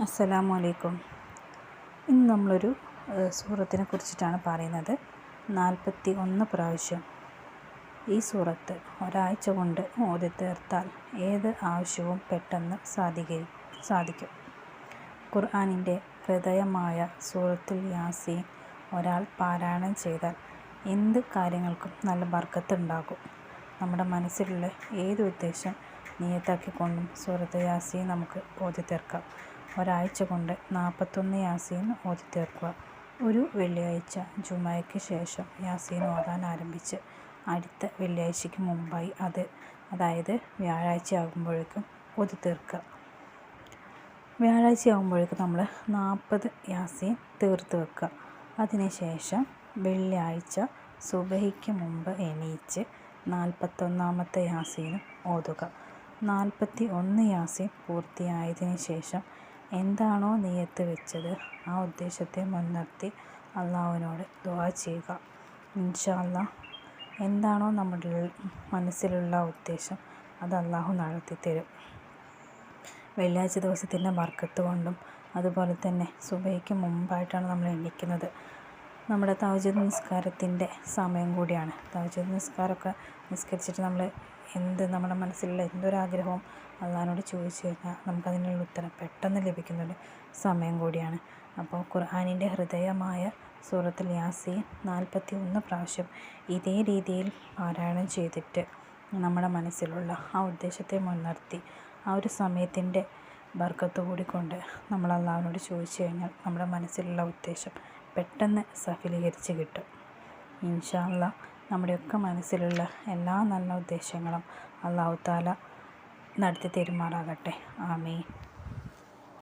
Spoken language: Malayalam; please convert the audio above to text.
അസ്സലാമു അലൈക്കും ഇന്ന് നമ്മളൊരു സൂറത്തിനെ കുറിച്ചിട്ടാണ് പറയുന്നത്. നാൽപ്പത്തി ഒന്ന് പ്രാവശ്യം ഈ സൂറത്ത് ഒരാഴ്ച കൊണ്ട് ഓതി തീർത്താൽ ഏത് ആവശ്യവും പെട്ടെന്ന് സാധിക്കും സാധിക്കും. ഖുർആാനിന്റെ ഹൃദയമായ സൂറത്തിൽ യാസീൻ ഒരാൾ പാരായണം ചെയ്താൽ എന്ത് കാര്യങ്ങൾക്കും നല്ല ബർക്കത്തുണ്ടാകും. നമ്മുടെ മനസ്സിലുള്ള ഏത് ഉദ്ദേശം നിയത്താക്കിക്കൊണ്ടും സൂറത്ത് യാസീൻ നമുക്ക് ഓതി തീർക്കാം. ഒരാഴ്ച കൊണ്ട് നാൽപ്പത്തൊന്ന് യാസീൻ ഓതി തീർക്കുക ഒരു വെള്ളിയാഴ്ച ജുമായ്ക്ക് ശേഷം യാസീൻ ഓതാൻ ആരംഭിച്ച് അടുത്ത വെള്ളിയാഴ്ചയ്ക്ക് മുമ്പായി അത് അതായത് വ്യാഴാഴ്ച ആകുമ്പോഴേക്കും ഓതി തീർക്കുക വ്യാഴാഴ്ച ആകുമ്പോഴേക്കും നമ്മൾ നാൽപ്പത് യാസീൻ തീർത്ത് വെക്കുക. അതിനുശേഷം വെള്ളിയാഴ്ച സുബഹിക്ക് മുമ്പ് എണീച്ച് നാൽപ്പത്തൊന്നാമത്തെ യാസീനും ഓതുക. നാൽപ്പത്തി ഒന്ന് യാസീൻ പൂർത്തിയായതിനു ശേഷം എന്താണോ നീയത്ത് വെച്ചത്? ആ ഉദ്ദേശത്തെ മുൻനിർത്തി അള്ളാഹുവിനോട് ദുആ ചെയ്യുക. ഇൻഷാ എന്താണോ നമ്മുടെ മനസ്സിലുള്ള ഉദ്ദേശം അത് അള്ളാഹു നടത്തി തരും വെള്ളിയാഴ്ച ദിവസത്തിന്റെ ബർക്കത്ത് കൊണ്ടും അതുപോലെ തന്നെ സുബൈക്ക് മുമ്പായിട്ടാണ് നമ്മൾ എണീക്കുന്നത് നമ്മുടെ തവചത് നിസ്കാരത്തിന്റെ സമയം കൂടിയാണ്. തവചത് നിസ്കാരമൊക്കെ നിസ്കരിച്ചിട്ട് നമ്മൾ എന്ത് നമ്മുടെ മനസ്സിലുള്ള എന്തൊരാഗ്രഹവും അള്ളഹാനോട് ചോദിച്ചു കഴിഞ്ഞാൽ നമുക്കതിനുള്ള ഉത്തരം പെട്ടെന്ന് ലഭിക്കുന്നൊരു സമയം കൂടിയാണ്. അപ്പോൾ ഖുർആാനിന്റെ ഹൃദയമായ സൂറത്തുൽ യാസീൻ നാൽപ്പത്തി ഒന്ന് പ്രാവശ്യം ഇതേ രീതിയിൽ പാരായണം ചെയ്തിട്ട് നമ്മുടെ മനസ്സിലുള്ള ആ ഉദ്ദേശത്തെ മുൻനിർത്തി ആ ഒരു സമയത്തിന്റെ ബർക്കത്ത് കൂടിക്കൊണ്ട് നമ്മൾ അള്ളാഹുവിനോട് ചോദിച്ചു കഴിഞ്ഞാൽ നമ്മുടെ മനസ്സിലുള്ള ഉദ്ദേശം പെട്ടെന്ന് സഫലീകരിച്ച് കിട്ടും. ഇൻഷാല്ല നമ്മുടെയൊക്കെ മനസ്സിലുള്ള എല്ലാ നല്ല ഉദ്ദേശങ്ങളും അള്ളാഹു താല നടത്തി തരുമാറാകട്ടെ. ആമീൻ.